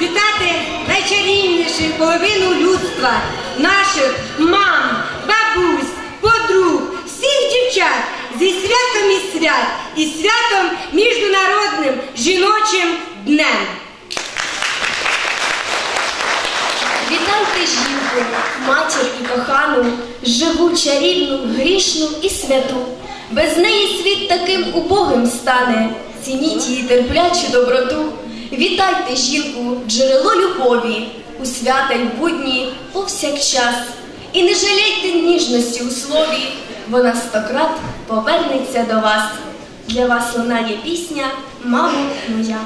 вітати найчарівнішу половину людства, наших мам, бабусь, подруг, всіх дівчат зі святом і свят і святом міжнародним жіночим днем. Вітайте жінку, матір і кохану, живу, чарівну, грішну і святу. Без неї світ таким убогим стане. Цініть її терплячу доброту. Вітайте жінку, джерело любові, у свята будні повсякчас. І не жалійте ніжності у слові, вона стократ повернеться до вас. Для вас лунає пісня, мамо моя.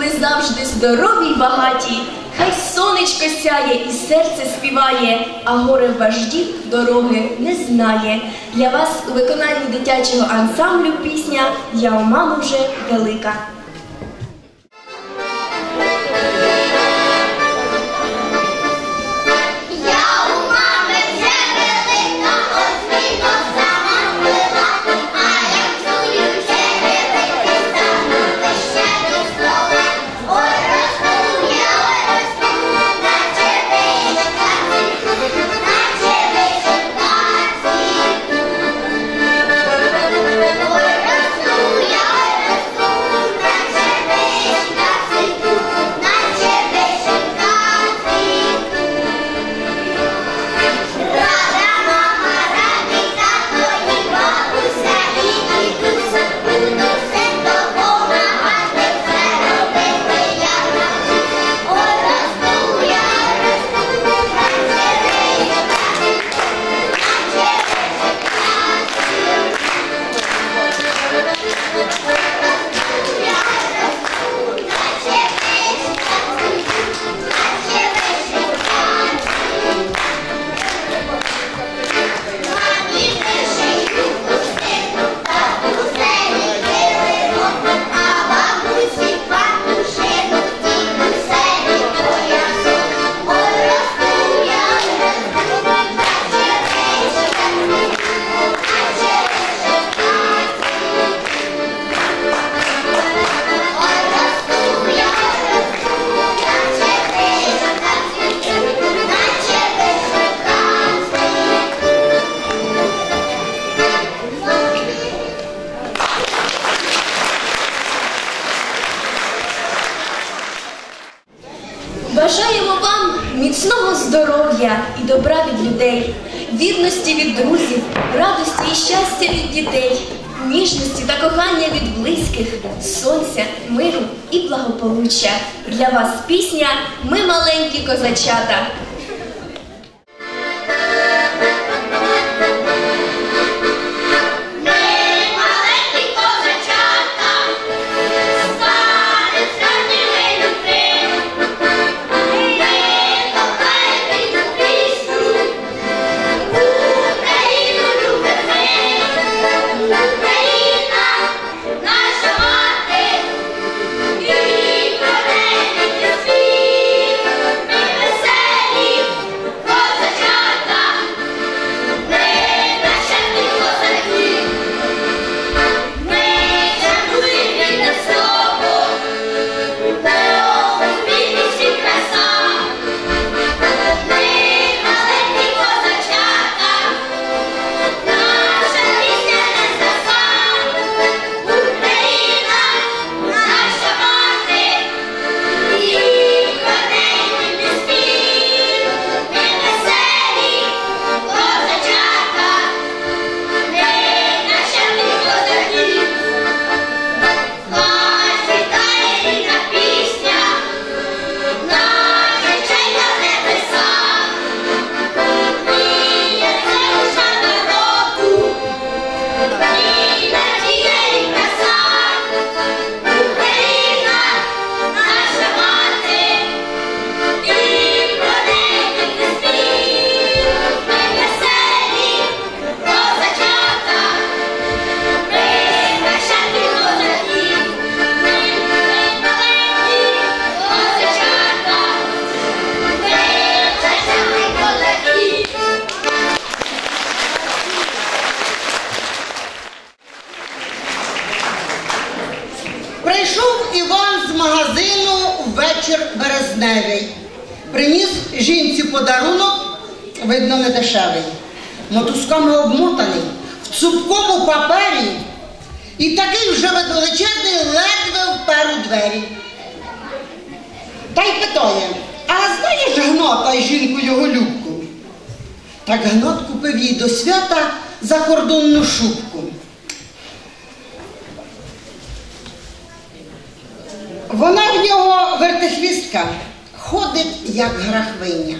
ми завжди здорові й багаті, хай сонечко сяє і серце співає, а горе вождів дороги не знає. Для вас у виконанні дитячого ансамблю пісня Я у маму вже велика. Для вас пісня Ми маленькі козачата. Жінку його любку? Так гнот купив їй до свята закордонну шубку. Вона в нього вертихвістка, ходить як грахвиня.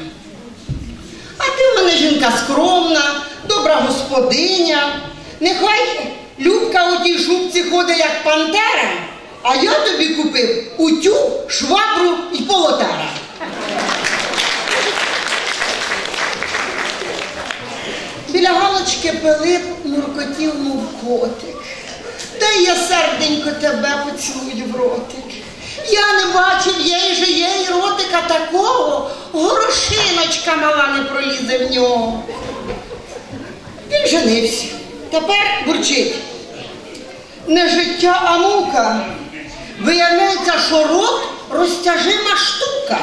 А ти в мене жінка скромна, добра господиня. Нехай Любка у тій шубці ходить як пантера, а я тобі купив утю, швабру і полотера. Біля галочки Пилип муркотів, мов котик. Та я серденько тебе поцілую в ротик. Я не бачив їй же їй ротика такого, горошиночка мала не пролізе в нього. Він женився. Тепер бурчить. Не життя, а мука. Виявляється, що рот розтяжима штука.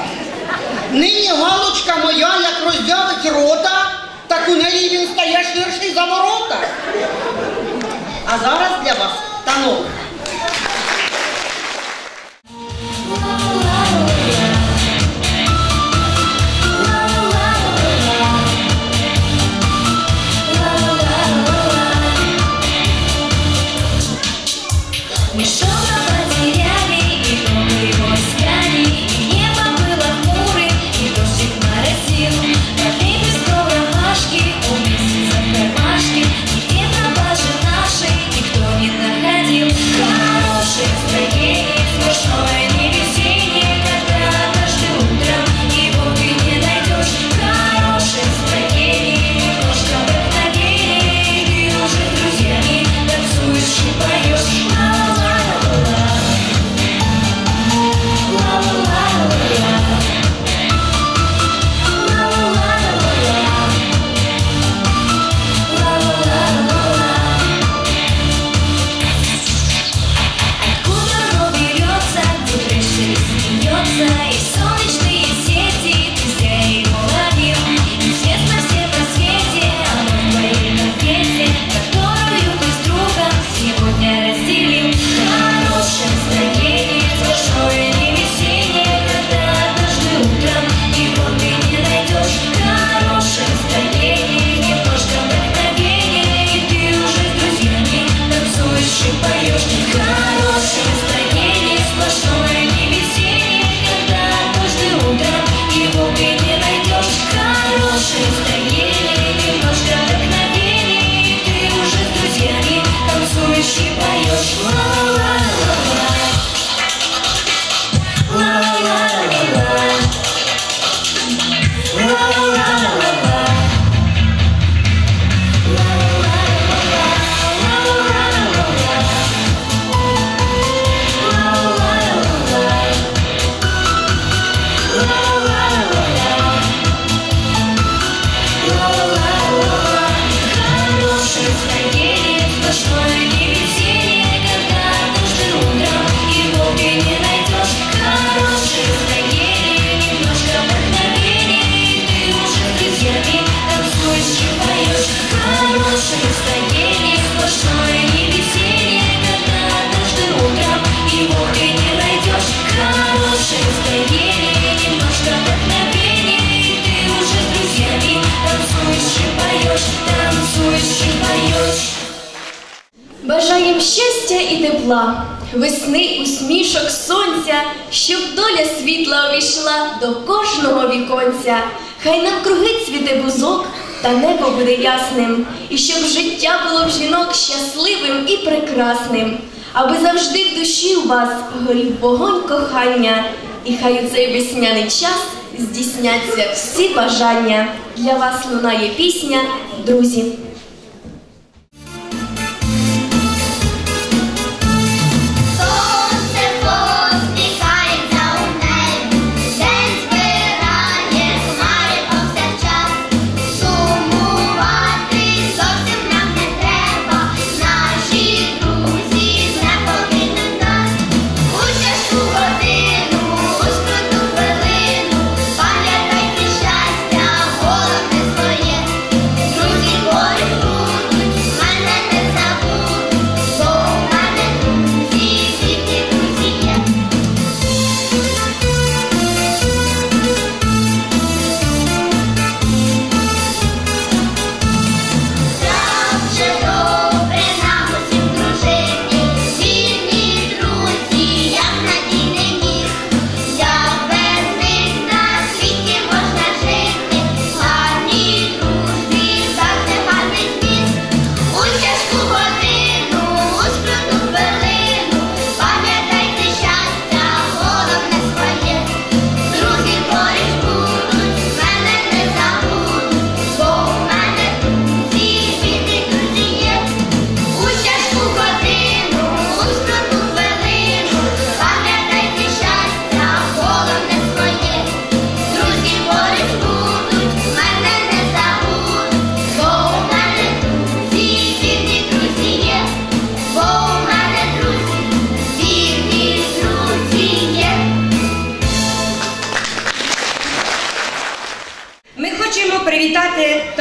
Нині галочка моя, як роздявить рота, так у неї він стає ширший за ворота. А зараз для вас танок. Тепла, весни усмішок сонця, щоб доля світла увійшла до кожного віконця. Хай навкруги цвіте бузок, та небо буде ясним, і щоб життя було в жінок щасливим і прекрасним, аби завжди в душі у вас горів вогонь кохання, і хай у цей весняний час здійсняться всі бажання. Для вас лунає пісня, друзі.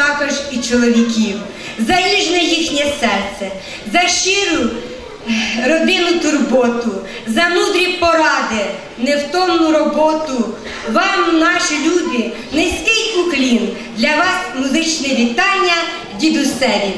Також і чоловіків за ніжне їхнє серце, за щиру родину турботу, за мудрі поради, невтомну роботу. Вам, наші любі, низький уклін. Для вас музичне вітання дідусеві.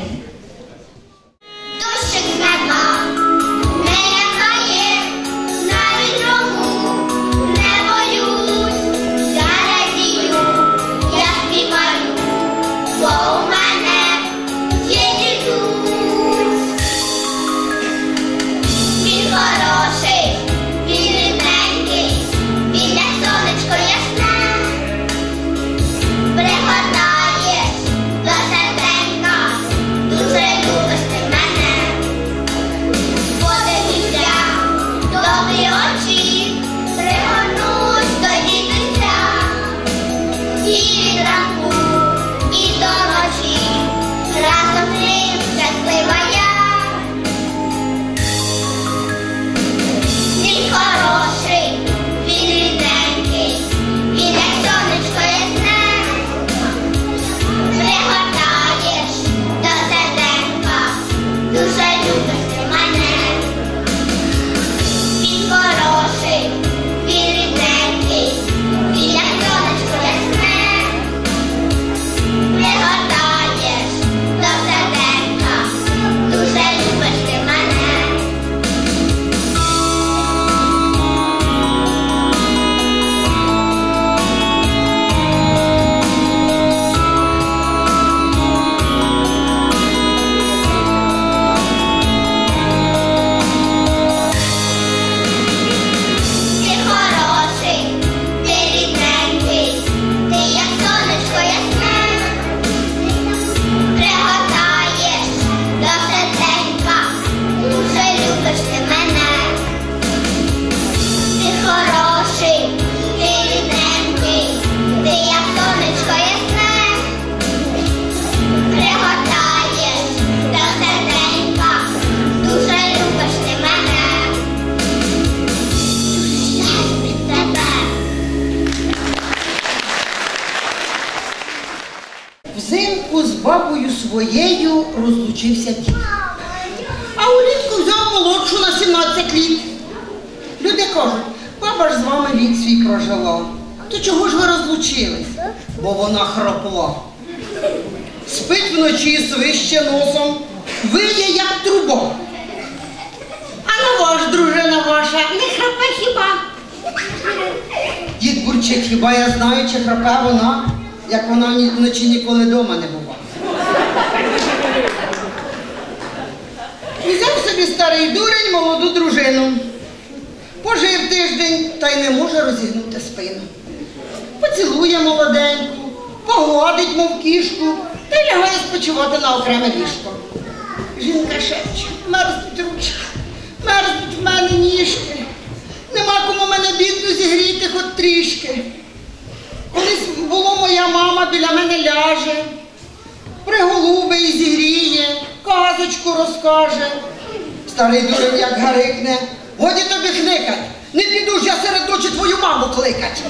вчився дід. А улітку взяв молодшу на 17 літ. Люди кажуть, папа ж з вами рік свій прожила. То чого ж ви розлучились? Бо вона храпла, Спить вночі свище носом, виє, як труба. А на ваш, дружина ваша, не храпе хіба. Дід бурчить, хіба я знаю, чи храпе вона, як вона вночі ніколи вдома не була. собі старий дурень молоду дружину. Пожив тиждень та й не може розігнути спину. Поцілує молоденьку, погладить, мов кішку та й лягає спочивати на окреме ліжко. Жінка шепче, мерзнуть ручка, мерзнуть в мене ніжки. Нема кому мене бідну зігріти хоч трішки. Колись було моя мама біля мене ляже, приголубе і зігріє, казочку розкаже. Старий дурень як гарикне. Годі тобі хникать, не піду ж я серед ночі твою маму кликать.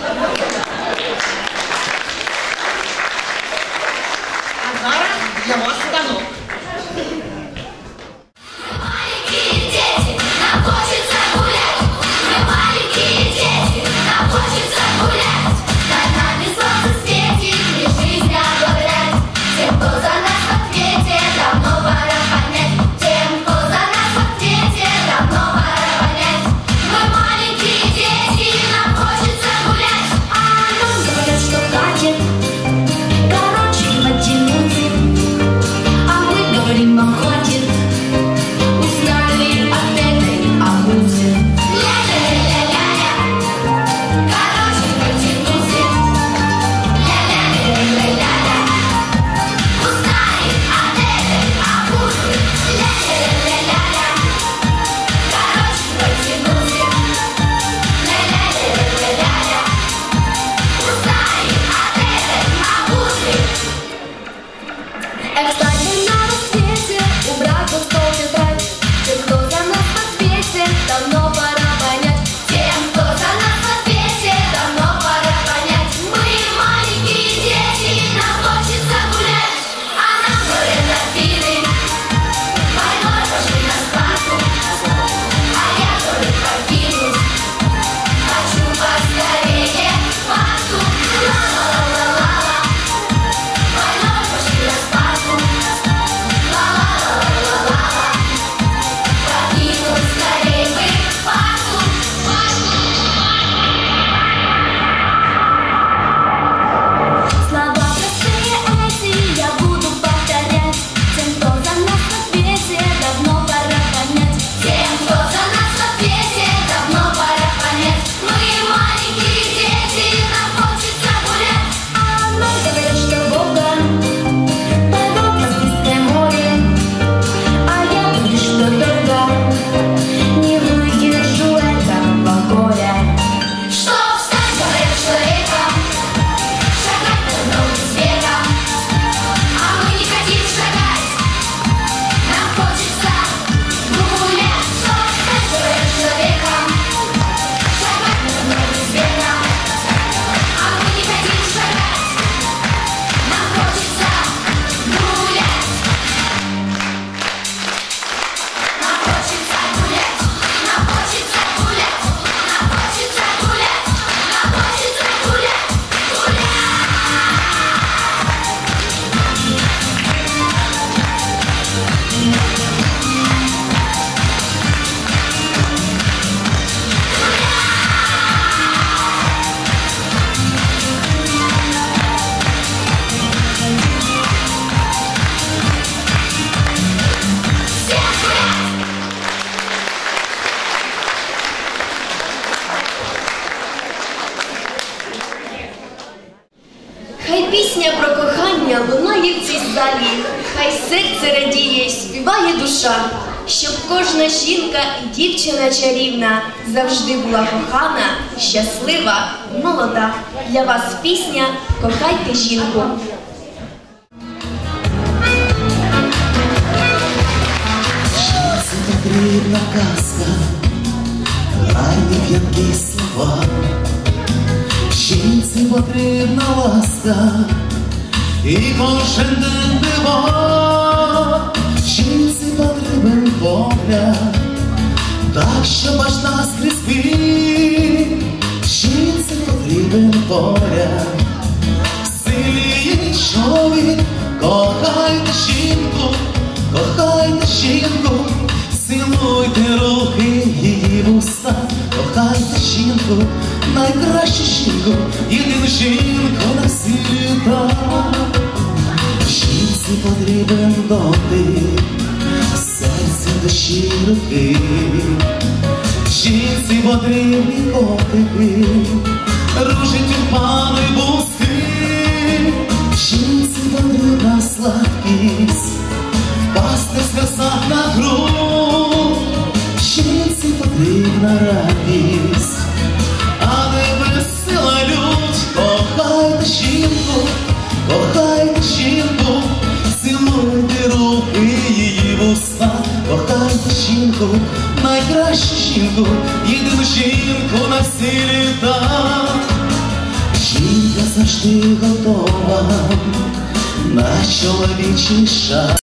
Жінка дівчина чарівна завжди була кохана, щаслива, молода. Для вас пісня Кохайте жінку. Це потрібна казка, гарні п'янкі слова. Жінці потрібна ласка і кожен день диво погляд, Дальше бач нас крізь Жінці потрібен поля, силі чові, кохайте жінку, кохайте жінку, цілуйте руки її вуста, кохайте жінку, найкращу жінку, єдину жінку на світа. Жінці потрібен дотик. серце душі руки. Жінці потрібні котики, ружі тюльпани бузки. Жінці потрібна сладкість, впасти в сльозах на грудь. Жінці потрібна радість, а не весела лють. Кохайте жінку, кохайте Найкращу жінку, єдину жінку на всі літа. Жінка завжди готова на чоловічий шаг.